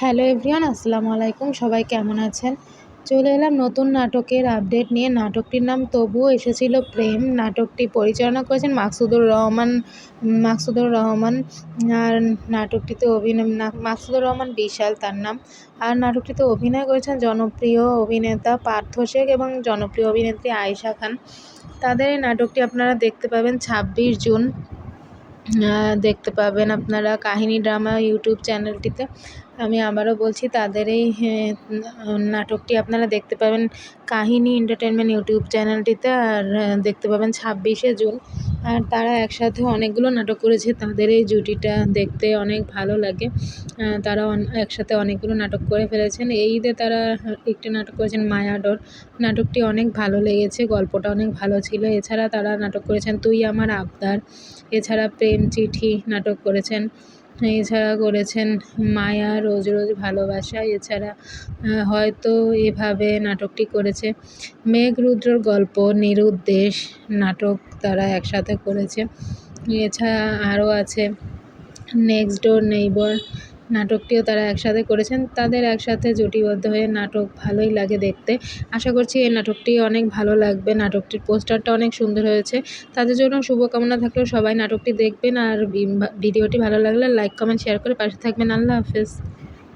Hello everyone, আসসালামু আলাইকুম। সবাই কেমন আছেন? চলে এলাম নতুন নাটকের আপডেট নিয়ে। নাটকটির নাম তবুও এসেছিল প্রেম। নাটকটি পরিচালনা করেছেন মাকসুদুর রহমান মাকসুদুর রহমান, আর নাটকটিতে অভিনয় মাকসুদুর রহমান বিশাল তার নাম। আর নাটকটিতে অভিনয় করেছেন জনপ্রিয় অভিনেতা পার্থ শেখ এবং জনপ্রিয় অভিনেত্রী আয়েশা খান। তাদের এই নাটকটি আপনারা দেখতে পাবেন ছাব্বিশ জুন। দেখতে পাবেন আপনারা কাহিনি ড্রামা ইউটিউব চ্যানেলটিতে। আমি আবারও বলছি, তাদের এই নাটকটি আপনারা দেখতে পাবেন কাহিনি এন্টারটেনমেন্ট ইউটিউব চ্যানেলটিতে। আর দেখতে পাবেন ছাব্বিশে জুন। আর তারা একসাথে অনেকগুলো নাটক করেছে, তাদের এই জুটিটা দেখতে অনেক ভালো লাগে। তারা একসাথে অনেকগুলো নাটক করে ফেলেছেন। এই ঈদে তারা একটি নাটক করেছেন মায়াডর। নাটকটি অনেক ভালো লেগেছে, গল্পটা অনেক ভালো ছিল। এছাড়া তারা নাটক করেছেন তুই আমার আবদার। এছাড়া প্রেম চিঠি নাটক করেছেন। এছাড়া করেছেন মায়া, রোজ রোজ ভালোবাসা। এছাড়া হয়তো এভাবে নাটকটি করেছে মেঘরুদ্রর গল্প, নিরুদ্দেশ নাটক তারা একসাথে করেছে। এছাড়া আরও আছে নেক্সট ডোর নেইবার নাটকটিও তারা একসাথে করেছেন। তাদের একসাথে জুটিবদ্ধ হয়ে নাটক ভালোই লাগে দেখতে। আশা করছি এই নাটকটি অনেক ভালো লাগবে। নাটকটির পোস্টারটা অনেক সুন্দর হয়েছে। তাদের জন্য শুভকামনা থাকলেও সবাই নাটকটি দেখবেন। আর ভিডিওটি ভালো লাগলে লাইক, কমেন্ট, শেয়ার করে পাশে থাকবেন। আল্লাহ হাফেজ।